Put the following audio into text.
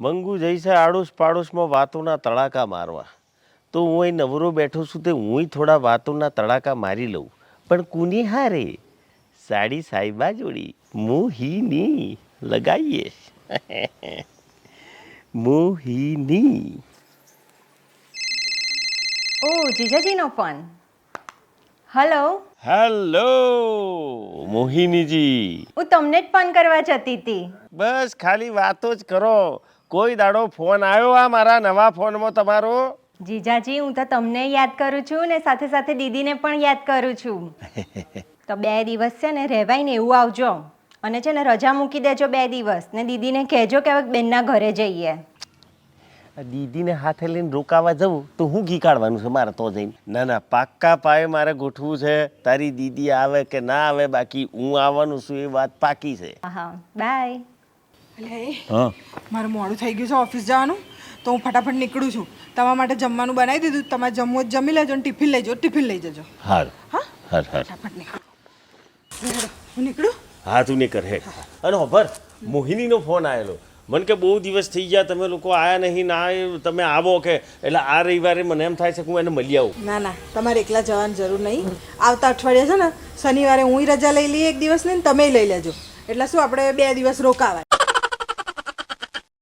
મંગુ જઈશે આડોશ પાડોશમાં વાતોના તડાકા મારવા. તો હું અહીં નવરો બેઠો છું તે હું થોડા વાતોના તડાકા મારી લઉં. પણ કુની હારે? સાડી સાહેબા જોડી. મોહિની લગાવીએ મોહિની. ઓ જીજાજીનો ફોન. હલો? હેલો મોહિનીજી. હું તમને જ ફોન કરવા જતી હતી. બસ ખાલી વાતો જ કરો. કોઈ દાડો ફોન આવ્યો આ મારા નવા ફોનમાં તમારો? જીજાજી હું તો તમને યાદ કરું છું ને સાથે સાથે દીદીને પણ યાદ કરું છું. તો બે દિવસ છે ને રહેવાય ને એવું આવજો. અને છે ને રજા મૂકી દેજો બે દિવસ. ને દીદીને કહેજો કે હવે બેનના ઘરે જઈએ. દીદીને હાથે લઈને રોકાવા જવું તો હું ઘી કાઢવાનું છે મારે તો જઈને? ના ના પાક્કા પાયે મારે ગોઠવું છે. તારી દીદી આવે કે ના આવે બાકી હું આવવાનું છું એ વાત પાકી છે. હા. બાય. હા. મારું મોડું થઈ ગયું છે ઓફિસ જવાનું તો હું ફટાફટ નીકળું છું. તમારા માટે જમવાનું બનાવી દીધું તમારે જમવું જ જમી લેજો અને ટિફિન લઈ જજો ટિફિન લઈ જજો. હાર હા? હાર હાર. ફટાફટ નીકળો. હું નીકળું? હા તું નહીં કર હે. અને ખબર મોહિનીનો ફોન આવેલો મને કે બહુ દિવસ થઈ ગયા તમે લોકો આયા નહીં ના તમે આવો કે એટલે આ રવિવારે મને એમ થાય છે કે હું એને મળી આવું. ના ના તમારે એકલા જવાની જરૂર નહીં. આવતા અઠવાડિયા છે ને શનિવારે હું રજા લઈ લઈએ એક દિવસ ને તમે લઈ લેજો. એટલે શું આપણે બે દિવસ રોકાવાય.